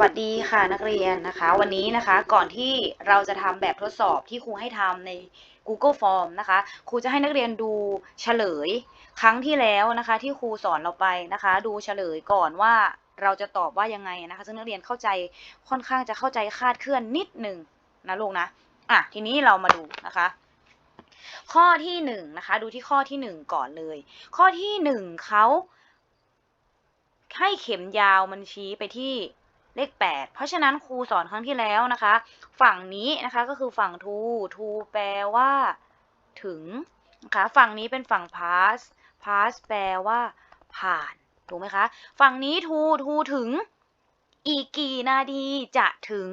วัสดีค่ะนักเรียนนะคะ วันนี้นะคะก่อนที่เราจะทำแบบทดสอบที่ครูให้ทำใน Google Form นะคะครูจะให้นักเรียนดูเฉลย ครั้งที่แล้วนะคะ ที่ครูสอนเราไปนะคะ ดูเฉลยก่อนว่าเราจะตอบว่ายังไงนะคะ ซึ่งนักเรียนเข้าใจค่อนข้างจะเข้าใจคาดเคลื่อนนิดหนึ่งนะลูกนะอะทีนี้เรามาดูนะคะ ข้อที่หนึ่งนะคะดูที่ข้อที่หนึ่งก่อนเลย ข้อที่หนึ่งเขาให้เข็มยาวมันชี้ไปที่ เลข 8 เพราะฉะนั้นครูสอนครั้งที่แล้วนะคะ ฝั่งนี้นะคะก็คือฝั่ง to to แปลว่า ถึงนะคะฝั่งนี้เป็นฝั่ง pass pass แปลว่า ผ่านถูกไหมคะฝั่งนี้ to to ถึง อีกกี่นาทีจะถึง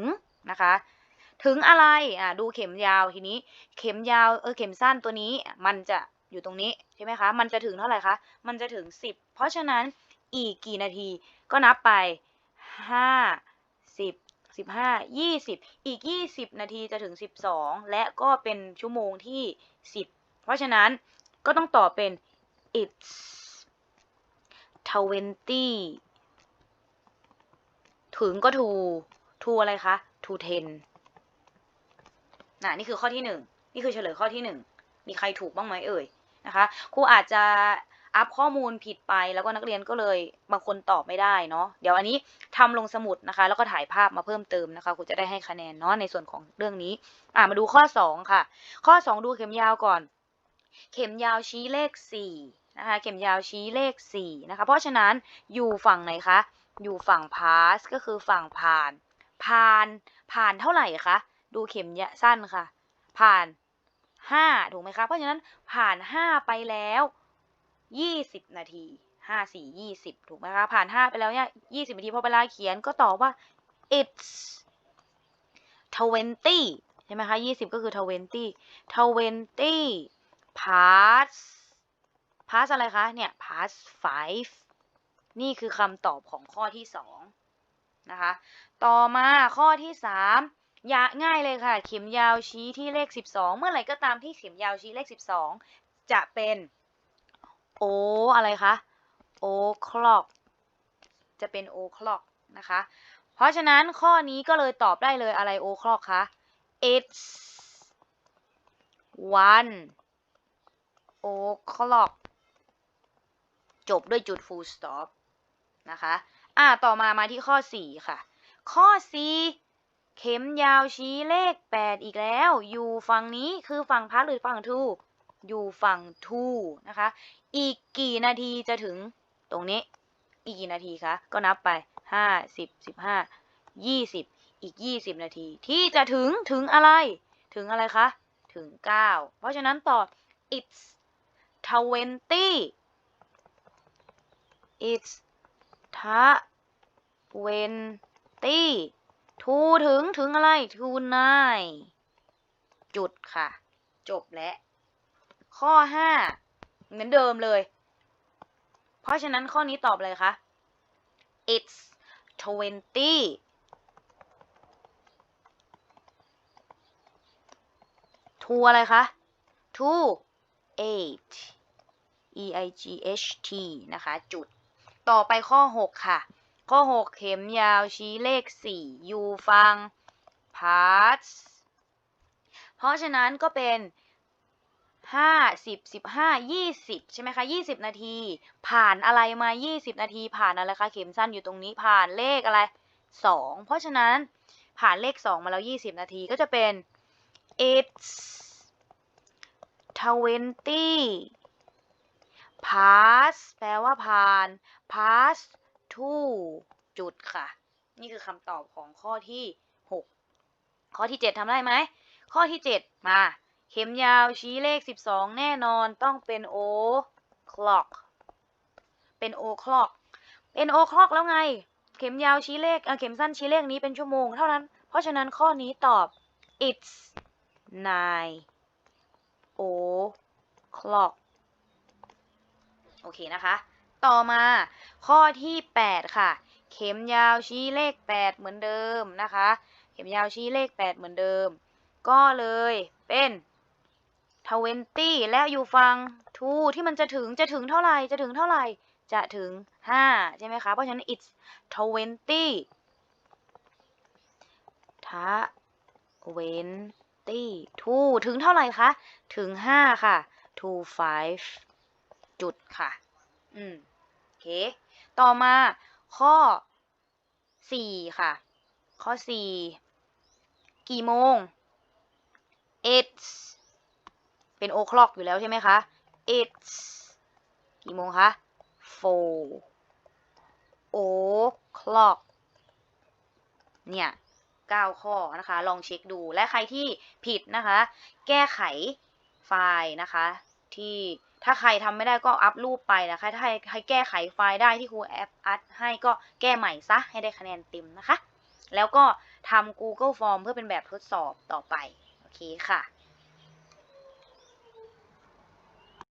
นะคะถึงอะไรอะดูเข็มยาวทีนี้ เข็มยาวเออเข็มสั้นตัวนี้มันจะอยู่ตรงนี้ใช่ไหมคะ มันจะถึงเท่าไหร่คะ มันจะถึง 10 เพราะฉะนั้นอีกกี่นาทีก็นับไป ห้าสิบสิบห้ายี่สิบอีกยี่สิบนาทีจะถึงสิบสองและก็เป็นชั่วโมงที่สิบเพราะฉะนั้นก็ต้องต่อเป็น it's twenty ถึงก็ to to อะไรคะ to ten น่ะนี่คือข้อที่หนึ่งนี่คือเฉลยข้อที่หนึ่งมีใครถูกบ้างไหมเอ่ยนะคะครูอาจจะ อัพข้อมูลผิดไปแล้วก็นักเรียนก็เลยบางคนตอบไม่ได้เนาะเดี๋ยวอันนี้ทำลงสมุดนะคะ แล้วก็ถ่ายภาพมาเพิ่มเติมนะคะครูจะได้ให้คะแนนเนาะในส่วนของเรื่องนี้อ่ามาดูข้อ 2 ค่ะ ข้อ 2 ดูเข็มยาวก่อน เข็มยาวชี้เลข4นะคะเข็มยาวชี้เลข4นะคะเพราะฉะนั้นอยู่ฝั่งไหนคะอยู่ฝั่ง pass ก็คือฝั่งผ่าน ผ่านผ่านเท่าไหร่คะดูเข็มยสั้นค่ะ ผ่าน5ถูกไหมคะเพราะฉะนั้นผ่าน 5 ไปแล้ว ยี่สิบนาทีห้าสี่ยี่สิบถูกไหมคะผ่านห้าไปแล้วเนี่ยยี่สิบนาทีพอเวลาเขียนก็ตอบว่า it's twenty ใช่ไหมคะยี่สิบก็คือ twenty twenty past past อะไรคะ เนี่ย past five นี่คือคำตอบของข้อที่สองนะคะ ต่อมาข้อที่สามยาง่ายเลยค่ะ เข็มยาวชี้ที่เลขสิบสองเมื่อไหร่ก็ตามที่เข็มยาวชี้เลขสิบสองจะเป็น โออะไรคะโอคล็อกจะเป็นโอคล็อกนะคะ เพราะฉะนั้นข้อนี้ก็เลยตอบได้เลยอะไรโอคล็อกคะ it's one o'clock จบด้วยจุด full stop นะคะ อ่า ต่อมามาที่ข้อ 4 ค่ะ ข้อ 4 เข็มยาวชี้เลข 8 อีกแล้ว อยู่ฝั่งนี้คือฝั่งพัดหรือฝั่งทู อยู่ฝั่งทูนะคะ อีกกี่นาทีจะถึงตรงนี้ อีกกี่นาทีคะ ก็นับไปห้าสิบสิบห้ายี่สิบอีกยี่สิบนาที ที่จะถึงถึงอะไร ถึงอะไรคะ ถึงเก้าเพราะฉะนั้นตอบ it's twenty it's twenty to ถึงถึงอะไร to nine จุดค่ะ จบแล้ว ข้อ5เหมือนเดิมเลย เพราะฉะนั้นข้อนี้ตอบเลยคะ it's twenty to อะไรคะ two eight e i g h t นะคะ จุด ต่อไปข้อ 6 ค่ะ ข้อ 6 เข็มยาวชี้เลข 4 อยู่ฟัง parts เพราะฉะนั้นก็เป็น ห้าสิบสิบห้ายี่สิบใช่ไหมคะยี่สิบนาที ผ่านอะไรมายี่สิบนาทีผ่านอะไรคะเข็มสั้นอยู่ตรงนี้ผ่านเลขอะไรสองเพราะฉะนั้นผ่านเลขสองมาแล้วยี่สิบนาทีก็จะเป็น it's twenty pass แปลว่าผ่าน pass two จุดค่ะ นี่คือคำตอบของข้อที่หกข้อที่เจ็ดทำได้ไหมข้อที่เจ็ดมา เข็มยาวชี้เลข 12 แน่นอนต้องเป็น o clock เป็น o clock เป็น o clock แล้วไง เข็มยาวชี้เลขเข็มสั้นชี้เลขนี้เป็นชั่วโมงเท่านั้น เพราะฉะนั้นข้อนี้ตอบ it's nine o clock โอเคนะคะ ต่อมาข้อที่ 8 ค่ะ เข็มยาวชี้เลข 8 เหมือนเดิมนะคะ เข็มยาวชี้เลข 8 เหมือนเดิม ก็เลยเป็น ทเวนตี้และอยู่ฟังทูที่มันจะถึงจะถึงเท่าไหร่จะถึงเท่าไหร่จะถึงห้าใช่ไหมคะ เพราะฉะนั้น it's twenty twenty two ถึงเท่าไหร่คะ ถึงห้าค่ะ two five จุดค่ะ อืม โอเค ต่อมาข้อสี่ค่ะ ข้อสี่กี่โมง it's เป็น o'clock อยู่แล้วใช่ไหมคะ it's กี่โมงคะ four o'clock เนี่ยเก้าข้อนะคะ ลองเช็คดูและใครที่ผิดนะคะ แก้ไขไฟล์นะคะ ที่ถ้าใครทำไม่ได้ก็อัพรูปไปนะคะ ถ้าใครใครแก้ไขไฟล์ได้ที่ครูแอปอัดให้ก็แก้ใหม่ซะให้ได้คะแนนเต็มนะคะ แล้วก็ทำ Google Form เพื่อเป็นแบบทดสอบต่อไป โอเคค่ะ